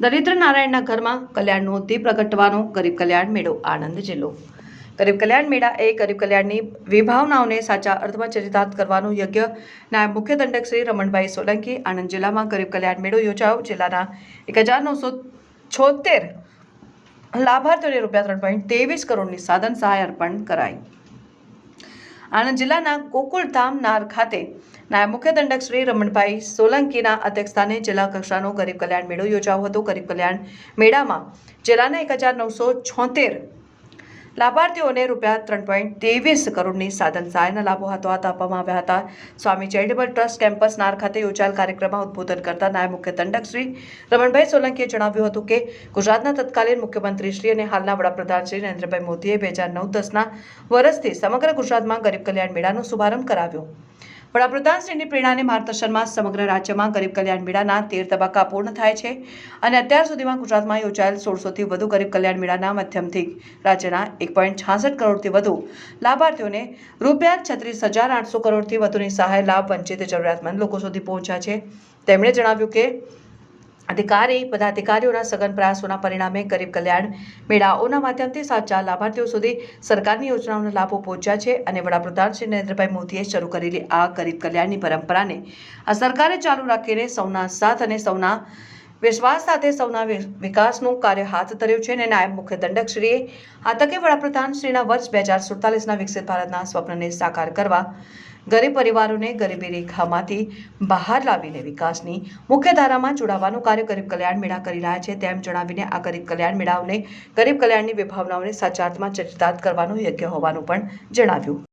દરિદ્ર નારાયણના ઘરમાં કલ્યાણનો દીપ પ્રગટવાનો ગરીબ કલ્યાણ મેળો આણંદ જિલ્લો ગરીબ કલ્યાણ મેળા એ ગરીબ કલ્યાણની વિભાવનાઓને સાચા અર્થમાં ચરિતાર્થ કરવાનું યજ્ઞ નાયબ મુખ્ય દંડક શ્રી રમણભાઈ સોલંકી આણંદ જિલ્લામાં ગરીબ કલ્યાણ મેળો યોજાયો. જિલ્લાના એક હજાર નવસો છોતેર લાભાર્થીઓને રૂપિયા ત્રણ પોઈન્ટ ત્રેવીસ કરોડની સાધન સહાય અર્પણ કરાઈ. આણંદ જિલ્લાના ગોકુળધામ નાર ખાતે નાયબ મુખ્ય દંડક શ્રી રમણભાઈ સોલંકીના અધ્યક્ષસ્થાને જિલ્લા કક્ષાનો ગરીબ કલ્યાણ મેળો યોજાયો હતો. ગરીબ કલ્યાણ મેળામાં જિલ્લાના એક હજાર નવસો છોતેર લાભાર્થીઓને રૂપિયા ત્રણ પોઈન્ટ ત્રેવીસ કરોડની સાધન સહાયના લાભો હાથોહાથ આપવામાં આવ્યા હતા. Swami charitable trust campus Nar ખાતે યોજાયેલ કાર્યક્રમમાં ઉદ્બોધન કરતા નાયબ મુખ્ય દંડક શ્રી રમણભાઈ સોલંકીએ જણાવ્યું હતું કે ગુજરાતના તત્કાલીન મુખ્યમંત્રી શ્રી અને હાલના વડાપ્રધાન શ્રી નરેન્દ્રભાઈ મોદીએ બે હજાર નવ દસના વર્ષથી સમગ્ર ગુજરાતમાં ગરીબ કલ્યાણ મેળાનો શુભારંભ કરાવ્યો. વડાપ્રધાનશ્રીની પ્રેરણાને માર્ગદર્શનમાં સમગ્ર રાજ્યમાં ગરીબ કલ્યાણ મેળાના તેર તબક્કા પૂર્ણ થાય છે અને અત્યાર સુધીમાં ગુજરાતમાં યોજાયેલ સોળસોથી વધુ ગરીબ કલ્યાણ મેળાના માધ્યમથી રાજ્યના એક પોઈન્ટ છાસઠ કરોડથી વધુ લાભાર્થીઓને રૂપિયા છત્રીસ હજાર આઠસો કરોડથી વધુની સહાય લાભ વંચિત જરૂરિયાતમંદ લોકો સુધી પહોંચ્યા છે. તેમણે જણાવ્યું કે અધિકારી, પદાધિકારીઓના સઘન પ્રયાસોના પરિણામે ગરીબ કલ્યાણ મેળાઓના માધ્યમથી સાચા લાભાર્થીઓ સુધી સરકારની યોજનાઓના લાભો પહોંચ્યા છે અને વડાપ્રધાન શ્રી નરેન્દ્રભાઈ મોદીએ શરૂ કરેલી આ ગરીબ કલ્યાણની પરંપરાને આ સરકારે ચાલુ રાખીને સૌના સાથ અને સૌના વિશ્વાસ સાથે સૌના વિકાસનું કાર્ય હાથ ધર્યું છે અને નાયબ મુખ્ય દંડકશ્રીએ આ તકે વડાપ્રધાન શ્રીના વર્ષ બે હજાર સુડતાલીસના વિકસિત ભારતના સ્વપ્નને સાકાર કરવા ગરીબ પરિવારોને ગરીબી રેખામાંથી બહાર લાવીને વિકાસની મુખ્યધારામાં જોડાવાનું કાર્ય ગરીબ કલ્યાણ મેળા કરી રહ્યા છે. તેમ જણાવીને આ ગરીબ કલ્યાણ મેળાઓને ગરીબ કલ્યાણની વિભાવનાઓને સાચાર્થમાં ચરિતાર્થ કરવાનું યોગ્ય હોવાનું પણ જણાવ્યું.